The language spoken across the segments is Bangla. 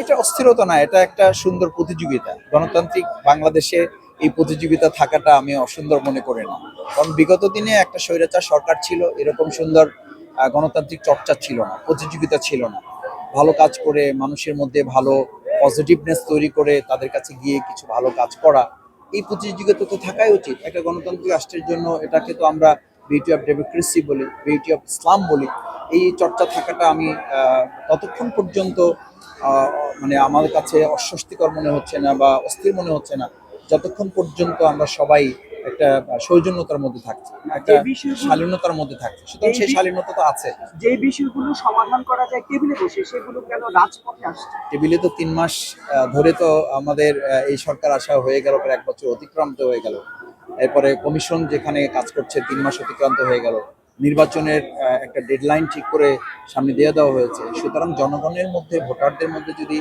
এটা অস্থিরতা না, এটা একটা সুন্দর প্রতিযোগিতা। গণতান্ত্রিক বাংলাদেশে এই প্রতিযোগিতা থাকাটা আমি অসুন্দর মনে করি না। কারণ বিগত দিনে একটা স্বৈরাচার সরকার ছিল, এরকম সুন্দর গণতান্ত্রিক চর্চা ছিল না, প্রতিযোগিতা ছিল না। ভালো কাজ করে, মানুষের মধ্যে ভালো পজিটিভনেস তৈরি করে তাদের কাছে গিয়ে কিছু ভালো কাজ করা, এই প্রতিযোগিতা তো থাকাই উচিত। একটা গণতান্ত্রিক রাষ্ট্রের জন্য এটাকে তো আমরা বিউটি অফ ডেমোক্রেসি বলি বিউটি অফ ইসলাম বলি। এই চর্চা থাকাটা আমি ততক্ষণ পর্যন্ত মানে আমার কাছে অস্বস্তিকর মনে হচ্ছে না বা অস্থির মনে হচ্ছে না যতক্ষণ পর্যন্ত আমরা সবাই একটা সৌজন্যতার মধ্যে থাকছি একটা শালীনতার মধ্যে থাকছি। সুতরাং সেই শালীনতা তো আছে। যে বিষয়গুলো সমাধান করা যায় টেবিলে বসে সেগুলো কেন রাজপথে আসছে? টেবিলে তো তিন মাস ধরে তো আমাদের এই সরকার আসা হয়ে গেল প্রায় এক বছর অতিক্রান্ত হয়ে গেল। এরপরে কমিশন যেখানে কাজ করছে তিন মাস অতিক্রান্ত হয়ে গেল। নির্বাচনের একটা ডেডলাইন ঠিক করে সামনে দিয়ে দেওয়া হয়েছে। সুতরাং জনগণের মধ্যে ভোটারদের মধ্যে যদি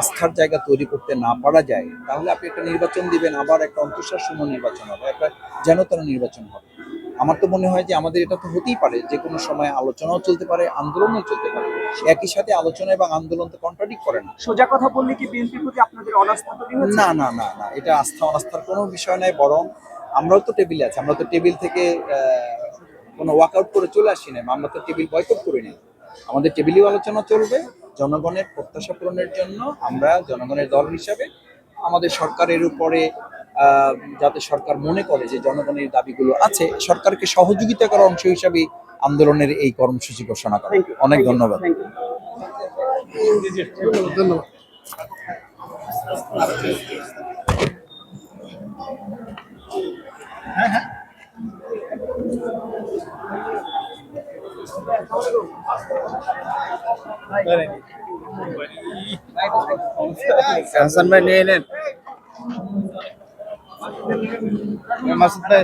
আস্থার জায়গা তৈরি করতে না পারা যায় তাহলে আপনি একটা নির্বাচন দিবেন আবার একটা অন্তঃসার শূন্য নির্বাচন হবে একটা যেন তারা নির্বাচন হবে। আমার তো মনে হয় যে আমাদের এটা তো হতেই পারে যে কোনো সময় আলোচনাও চলতে পারে আন্দোলনও চলতে পারে। একই সাথে আলোচনা এবং আন্দোলন তো কন্ট্রাডিক্ট করে না। সোজা কথা বললে কি বিএনপির প্রতি আপনাদের অনাস্থা তৈরি হচ্ছে না না না না এটা আস্থা অনাস্থার কোনো বিষয় নয় বরং আমরাও তো টেবিলে আছি আমরা তো টেবিল থেকে আহ, কোনো ওয়ার্কআউট করে চলে আসি না আমরা তো টেবিল বয়কট করি না আমাদের টেবিলেও আলোচনা চলবে জনগণের প্রত্যাশা পূরণের জন্য আমরা জনগণের দল হিসাবে আমাদের সরকারের উপরে আহ, যাতে সরকার মনে করে যে জনগণের দাবিগুলো আছে সরকারকে সহযোগিতা করার অংশ হিসাবে আন্দোলনের এই কর্মসূচি ঘোষণা করা. অনেক you. ধন্যবাদ হাসান ভাই নিয়ে নেন মাসুদ ভাই